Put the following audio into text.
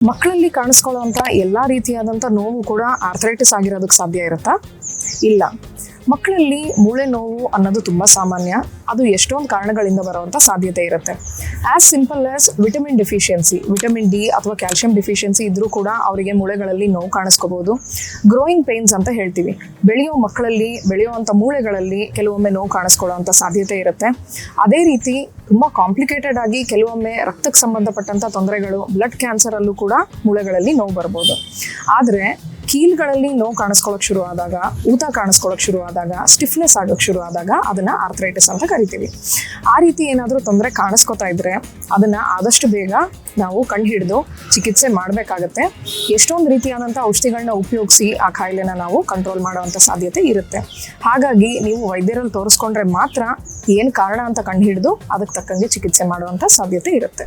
ಮಕ್ಕಳಲ್ಲಿ ಕಾಣಿಸ್ಕೊಳ್ಳುವಂಥ ಎಲ್ಲಾ ರೀತಿಯಾದಂತ ನೋವು ಕೂಡ ಆರ್ಥರೈಟಿಸ್ ಆಗಿರೋದಕ್ಕೆ ಸಾಧ್ಯ ಇರುತ್ತಾ? ಇಲ್ಲ. ಮಕ್ಕಳಲ್ಲಿ ಮೂಳೆ ನೋವು ಅನ್ನೋದು ತುಂಬ ಸಾಮಾನ್ಯ. ಅದು ಎಷ್ಟೊಂದು ಕಾರಣಗಳಿಂದ ಬರುವಂಥ ಸಾಧ್ಯತೆ ಇರುತ್ತೆ. As simple as vitamin deficiency vitamin D ಅಥವಾ ಕ್ಯಾಲ್ಸಿಯಂ ಡಿಫಿಷಿಯನ್ಸಿ ಇದ್ರೂ ಕೂಡ ಅವರಿಗೆ ಮೂಳೆಗಳಲ್ಲಿ ನೋವು ಕಾಣಿಸ್ಕೋಬಹುದು ಗ್ರೋಯಿಂಗ್ ಪೇನ್ಸ್ ಅಂತ ಹೇಳ್ತೀವಿ. ಬೆಳೆಯೋ ಮಕ್ಕಳಲ್ಲಿ ಬೆಳೆಯುವಂಥ ಮೂಳೆಗಳಲ್ಲಿ ಕೆಲವೊಮ್ಮೆ ನೋವು ಕಾಣಿಸ್ಕೊಳ್ಳುವಂಥ ಸಾಧ್ಯತೆ ಇರುತ್ತೆ. ಅದೇ ರೀತಿ ತುಂಬ ಕಾಂಪ್ಲಿಕೇಟೆಡ್ ಆಗಿ ಕೆಲವೊಮ್ಮೆ ರಕ್ತಕ್ಕೆ ಸಂಬಂಧಪಟ್ಟಂಥ ತೊಂದರೆಗಳು ಬ್ಲಡ್ ಕ್ಯಾನ್ಸರಲ್ಲೂ ಕೂಡ ಮೂಳೆಗಳಲ್ಲಿ ನೋವು ಬರ್ಬೋದು. ಆದರೆ ಕೀಲ್ಗಳಲ್ಲಿ ನೋವು ಕಾಣಿಸ್ಕೊಳಕ್ ಶುರು ಆದಾಗ ಊತ ಕಾಣಿಸ್ಕೊಳಕ್ ಶುರು ಆದಾಗ ಸ್ಟಿಫ್ನೆಸ್ ಆಗೋಕ್ ಶುರು ಆದಾಗ ಅದನ್ನ ಆರ್ಥರೈಟಿಸ್ ಅಂತ ಕರಿತೀವಿ. ಆ ರೀತಿ ಏನಾದರೂ ತೊಂದರೆ ಕಾಣಿಸ್ಕೊತಾ ಇದ್ರೆ ಅದನ್ನ ಆದಷ್ಟು ಬೇಗ ನಾವು ಕಂಡುಹಿಡಿದು ಚಿಕಿತ್ಸೆ ಮಾಡಬೇಕಾಗತ್ತೆ. ಎಷ್ಟೊಂದು ರೀತಿಯಾದಂಥ ಔಷಧಿಗಳನ್ನ ಉಪಯೋಗಿಸಿ ಆ ಕಾಯಿಲೆನ ನಾವು ಕಂಟ್ರೋಲ್ ಮಾಡುವಂಥ ಸಾಧ್ಯತೆ ಇರುತ್ತೆ. ಹಾಗಾಗಿ ನೀವು ವೈದ್ಯರಲ್ಲಿ ತೋರಿಸ್ಕೊಂಡ್ರೆ ಮಾತ್ರ ಏನು ಕಾರಣ ಅಂತ ಕಂಡುಹಿಡಿದು ಅದಕ್ಕೆ ತಕ್ಕಂಗೆ ಚಿಕಿತ್ಸೆ ಮಾಡುವಂಥ ಸಾಧ್ಯತೆ ಇರುತ್ತೆ.